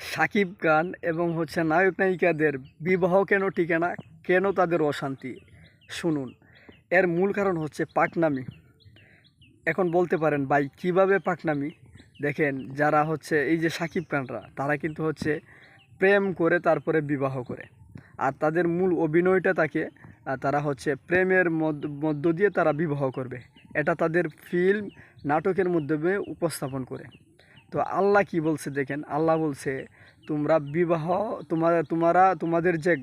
সাকিব খান এবং হচ্ছে নায়ক নায়িকাদের বিবাহ কেন টিকে না, কেন তাদের অশান্তি? শুনুন, এর মূল কারণ হচ্ছে পাকনামি। এখন বলতে পারেন, ভাই, কীভাবে পাকনামি? দেখেন, যারা হচ্ছে এই যে সাকিব খানরা, তারা কিন্তু হচ্ছে প্রেম করে তারপরে বিবাহ করে। আর তাদের মূল অভিনয়টা তাকে তারা হচ্ছে প্রেমের মধ্য- দিয়ে তারা বিবাহ করবে। এটা তাদের ফিল্ম, নাটকের মাধ্যমে উপস্থাপন করে। তো আল্লাহ কি বলছে দেখেন? আল্লাহ বলছে, তোমরা বিবাহ, তোমার, তোমারা, তোমাদের যে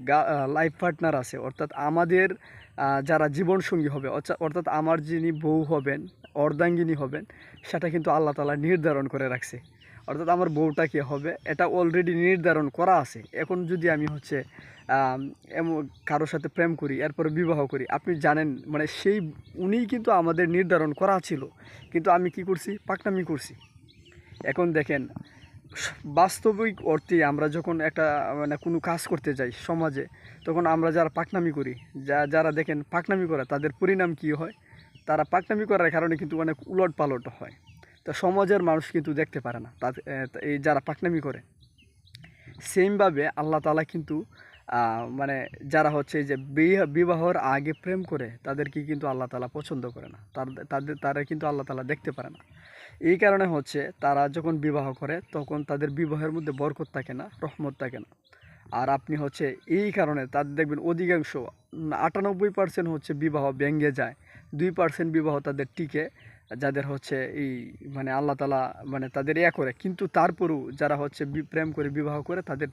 লাইফ পার্টনার আছে, অর্থাৎ আমাদের যারা জীবনসঙ্গী হবে অর্থা- অর্থাৎ আমার যিনি বউ হবেন, অর্ধাঙ্গিনী হবেন, সেটা কিন্তু আল্লাহ তালা নির্ধারণ করে রাখছে। অর্থাৎ আমার বউটা কী হবে, এটা অলরেডি নির্ধারণ করা আছে। এখন যদি আমি হচ্ছে এমন কারোর সাথে প্রেম করি, এরপরে বিবাহ করি, আপনি জানেন মানে সেই, উনিই কিন্তু আমাদের নির্ধারণ করা ছিল। কিন্তু আমি কি করছি? পাকনামি করছি। এখন দেখেন, বাস্তবিক অর্থে আমরা যখন একটা মানে কোনো কাজ করতে যাই সমাজে, তখন আমরা যারা পাকনামি করি, যা, যারা দেখেন পাকনামি করে, তাদের পরিণাম কি হয়? তারা পাকনামি করার কারণে কিন্তু অনেক উলট পালট হয়। তা সমাজের মানুষ কিন্তু দেখতে পারে না। তাদের এই যারা পাকনামি করে, সেমভাবে আল্লাহ তালা কিন্তু মানে যারা হচ্ছে যে বিবাহর আগে প্রেম করে, তাদেরকে কিন্তু আল্লাহ তালা পছন্দ করে না। তাদের, তারা কিন্তু আল্লাহ তালা দেখতে পারে না। এই কারণে হচ্ছে তারা যখন বিবাহ করে, তখন তাদের বিবাহের মধ্যে বরকত থাকে না, রহমত থাকে না। আর আপনি হচ্ছে এই কারণে তাদের দেখবেন অধিকাংশ আটানব্বই পার্সেন্ট হচ্ছে বিবাহ ভেঙে যায়। দুই পার্সেন্ট বিবাহ তাদের টিকে, যাদের হচ্ছে এই মানে আল্লাহ তালা মানে তাদের ইয়া করে। কিন্তু তারপরেও যারা হচ্ছে প্রেম করে বিবাহ করে, তাদের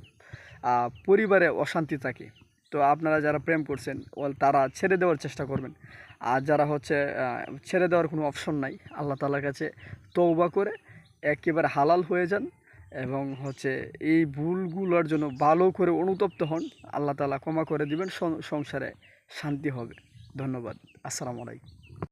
পরিবারে অশান্তি থাকে। তো আপনারা যারা প্রেম করছেন ওল তারা ছেড়ে দেওয়ার চেষ্টা করবেন। আর যারা হচ্ছে ছেড়ে দেওয়ার কোনো অপশন নাই, আল্লাহ তালার কাছে তৌবা করে একেবারে হালাল হয়ে যান এবং হচ্ছে এই ভুলগুলোর জন্য ভালো করে অনুতপ্ত হন। আল্লাহ তালা ক্ষমা করে দিবেন সংসারে শান্তি হবে। ধন্যবাদ। আসসালামু আলাইকুম।